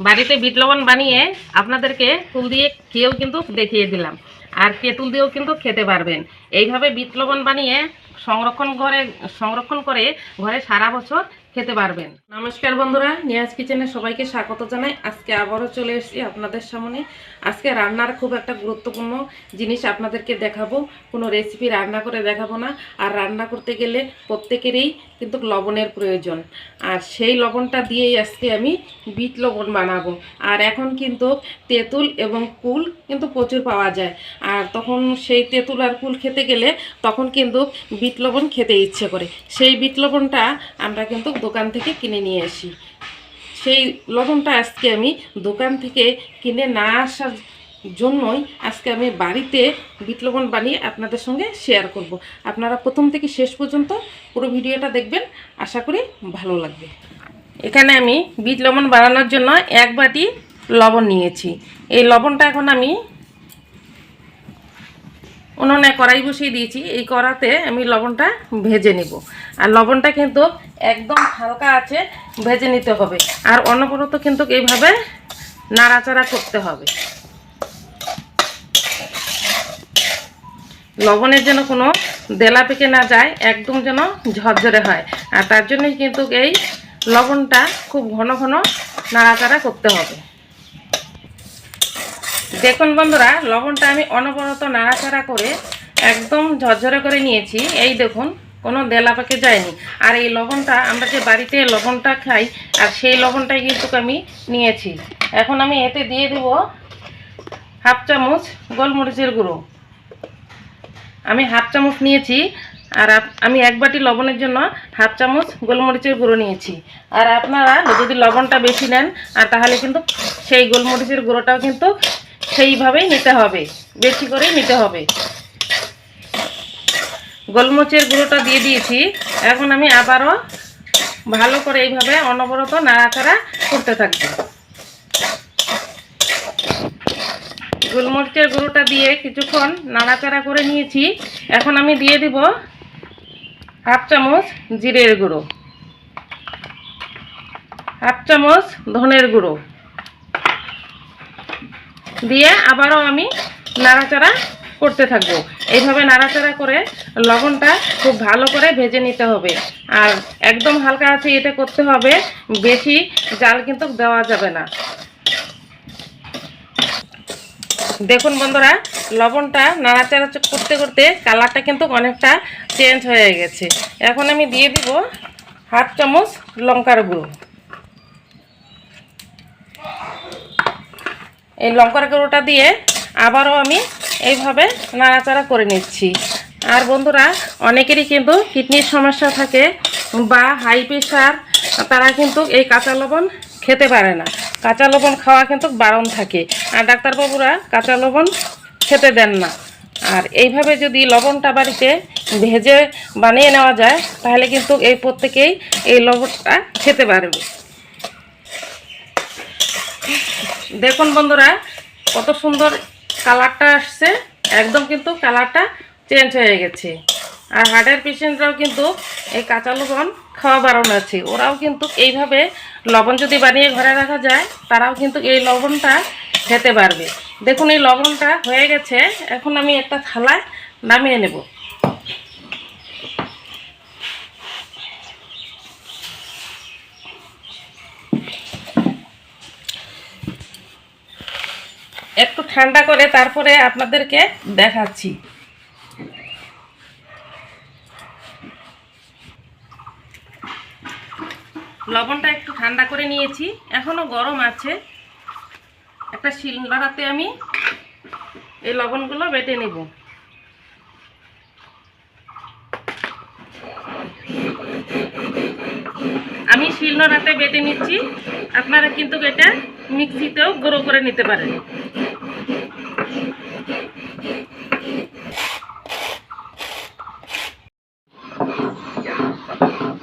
বাড়িতে বিট লবণ বানিয়ে আপনাদেরকে ফুল দিয়ে খেয়েও কিন্তু দেখিয়ে দিলাম। আর তেঁতুল দিয়েও কিন্তু খেতে পারবেন। এইভাবে বিট লবণ বানিয়ে সংরক্ষণ করে সংরক্ষণ করে ঘরে সারা বছর খেতে পারবেন। নমস্কার বন্ধুরা, নিয়াজ কিচেনে সবাইকে স্বাগত জানাই। আজকে আবারও চলে এসেছি আপনাদের সামনে। আজকে রান্নার খুব একটা গুরুত্বপূর্ণ জিনিস আপনাদেরকে দেখাবো। কোনো রেসিপি রান্না করে দেখাবো না। আর রান্না করতে গেলে প্রত্যেকেরই কিন্তু লবণের প্রয়োজন। আর সেই লবণটা দিয়েই আজকে আমি বিট লবণ বানাবো। আর এখন কিন্তু তেঁতুল এবং কুল কিন্তু প্রচুর পাওয়া যায়। আর তখন সেই তেঁতুল আর কুল খেতে গেলে তখন কিন্তু বিট লবণ খেতে ইচ্ছে করে। সেই বিট লবণটা আমরা কিন্তু দোকান থেকে কিনে নিয়ে আসি। সেই লবণটা আজকে আমি দোকান থেকে কিনে না আসার জন্যই আজকে আমি বাড়িতে বিট লবণ বানিয়ে আপনাদের সঙ্গে শেয়ার করব। আপনারা প্রথম থেকে শেষ পর্যন্ত পুরো ভিডিওটা দেখবেন, আশা করি ভালো লাগবে। এখানে আমি বিট লবণ বানানোর জন্য এক বাটি লবণ নিয়েছি। এই লবণটা এখন আমি উনুনে কড়াই বসিয়ে দিয়েছি। এই কড়াতে আমি লবণটা ভেজে নিব। আর লবণটা কিন্তু একদম হালকা আছে, ভেজে নিতে হবে। আর অনবরত কিন্তু এইভাবে নাড়াচাড়া করতে হবে। লবণের যেন কোনো দেলা পেকে না যায়, একদম যেন ঝরঝরে হয়। আর তার জন্যই কিন্তু এই লবণটা খুব ঘন ঘন নাড়াচাড়া করতে হবে। দেখুন বন্ধুরা, লবণটা আমি অনবরত নাড়াচাড়া করে একদম ঝরঝরে করে নিয়েছি। এই দেখুন, কোনো দেলা পাকে যায়নি। আর এই লবণটা, আমরা যে বাড়িতে লবণটা খাই, আর সেই লবণটাই কিন্তু আমি নিয়েছি। এখন আমি এতে দিয়ে দেব হাফ চামচ গোলমরিচের গুঁড়ো। আমি হাফ চামচ নিয়েছি, আর আমি এক বাটি লবণের জন্য হাফ চামচ গোলমরিচের গুঁড়ো নিয়েছি। আর আপনারা যদি লবণটা বেশি নেন, আর তাহলে কিন্তু সেই গোলমরিচের গুঁড়োটাও কিন্তু সেইভাবেই নিতে হবে, বেশি করেই নিতে হবে। গোলমরিচের গুঁড়োটা দিয়ে দিয়েছি। এখন আমি আবারও ভালো করে এইভাবে অনবরত নাড়াচাড়া করতে থাকব। গোলমরিচের গুঁড়োটা দিয়ে কিছুক্ষণ নাড়াচাড়া করে নিয়েছি। এখন আমি দিয়ে দিব হাফ চামচ জিরের গুঁড়ো। হাফ চামচ ধনের গুঁড়ো। দিয়ে আবারও আমি নাড়াচাড়া করতে থাকব। এইভাবে নাড়াচাড়া করে লবণটা খুব ভালো করে ভেজে নিতে হবে। আর একদম হালকা আছে এটা করতে হবে। বেশি জাল কিন্তু দেওয়া যাবে না। দেখুন বন্ধুরা, লবণটা নাড়াচাড়া করতে করতে কালারটা কিন্তু অনেকটা চেঞ্জ হয়ে গেছে। এখন আমি দিয়ে দিব হাফ চামচ লঙ্কার গুঁড়ো। এই লঙ্কার গুঁড়োটা দিয়ে আবারও আমি এইভাবে নাড়াচাড়া করে নিচ্ছি। আর বন্ধুরা, অনেকেরই কিন্তু কিডনির সমস্যা থাকে বা হাই প্রেশার তারা কিন্তু এই কাঁচা লবণ খেতে পারে না। কাঁচা লবণ খাওয়া কিন্তু বারণ থাকে। আর ডাক্তারবাবুরা কাঁচা লবণ খেতে দেন না। আর এইভাবে যদি লবণটা বাড়িতে ভেজে বানিয়ে নেওয়া যায়, তাহলে কিন্তু এই প্রত্যেকেই এই লবণটা খেতে পারবে। দেখুন বন্ধুরা, কত সুন্দর কালারটা আসছে। একদম কিন্তু কালারটা চেঞ্জ হয়ে গেছে। আর হার্টের পেশেন্টরাও কিন্তু এই কাঁচা লবণ খাওয়া বারণ আছে। ওরাও কিন্তু এইভাবে লবণ যদি বানিয়ে ঘরে রাখা যায়, তারাও কিন্তু এই লবণটা খেতে পারবে। দেখুন, এই লবণটা হয়ে গেছে। এখন আমি একটা থালায় নামিয়ে নেব। একটু ঠান্ডা করে তারপরে আপনাদেরকে দেখাচ্ছি। লবণটা একটু ঠান্ডা করে নিয়েছি। এখনও গরম আছে। একটা শিল শিলনোড়াতে আমি এই লবণগুলো বেটে নেব। আমি শিলনোড়াতে বেটে নিচ্ছি। আপনারা কিন্তু এটা মিক্সিতেও গুঁড়ো করে নিতে পারেন।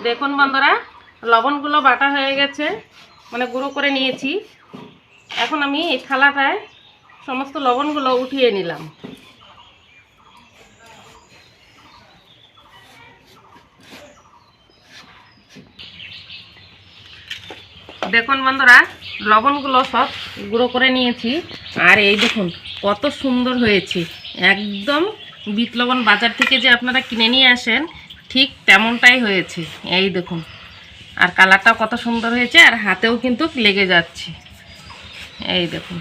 দেখুন বন্ধুরা লবণগুলো বাটা হয়ে গেছে মানে গুঁড়ো করে নিয়েছি। এখন আমি এই থালাটায় সমস্ত লবণগুলো উঠিয়ে নিলাম। দেখুন বন্ধুরা, লবণগুলো সব গুঁড়ো করে নিয়েছি। আর এই দেখুন, কত সুন্দর হয়েছে। একদম বিট লবণ বাজার থেকে যে আপনারা কিনে নিয়ে আসেন, ঠিক তেমনটাই হয়েছে। এই দেখুন। আর কালারটাও কত সুন্দর হয়েছে, আর হাতেও কিন্তু লেগে যাচ্ছে। এই দেখুন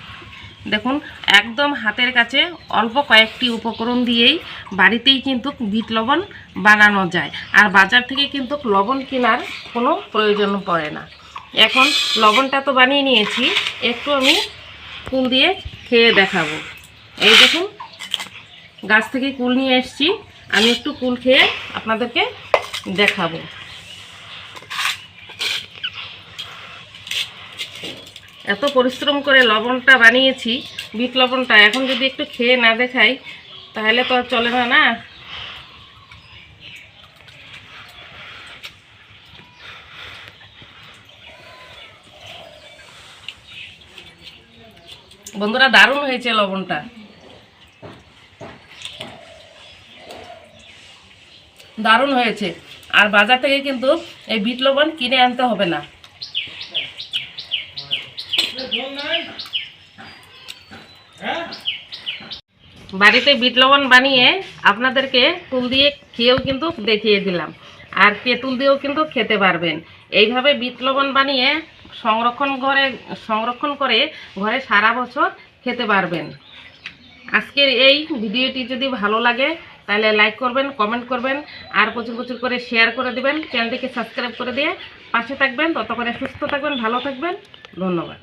দেখুন, একদম হাতের কাছে অল্প কয়েকটি উপকরণ দিয়েই বাড়িতেই কিন্তু বিট লবণ বানানো যায়। আর বাজার থেকে কিন্তু লবণ কেনার কোনো প্রয়োজন পড়ে না। এখন লবণটা তো বানিয়ে নিয়েছি, একটু আমি কুল দিয়ে খেয়ে দেখাবো। এই দেখুন, গাছ থেকে কুল নিয়ে এসেছি, আমি একটু কুল খেয়ে আপনাদেরকে দেখাবো। এত পরিশ্রম করে লবণটা বানিয়েছি, বিট লবণটা। এখন যদি একটু খেয়ে না দেখাই, তাহলে তো আর চলে না না? বন্ধুরা, দারুণ হয়েছে লবণটা। দারুণ হয়েছে। আর বাজার থেকে কিন্তু এই বিট লবণ কিনে আনতে হবে না। বাড়িতে বিট লবণ বানিয়ে আপনাদেরকে তুল দিয়ে খেয়েও কিন্তু দেখিয়ে দিলাম। আর তেঁতুল দিয়েও কিন্তু খেতে পারবেন। এইভাবে বিট লবণ বানিয়ে সংরক্ষণ করে সংরক্ষণ করে ঘরে সারা বছর খেতে পারবেন। আজকের এই ভিডিওটি যদি ভালো লাগে, তাহলে লাইক করবেন কমেন্ট করবেন, আর প্রচুর প্রচুর করে শেয়ার করে দিবেন। চ্যানেলটিকে সাবস্ক্রাইব করে দিয়ে পাশে থাকবেন। ততক্ষণে সুস্থ থাকবেন, ভালো থাকবেন। ধন্যবাদ।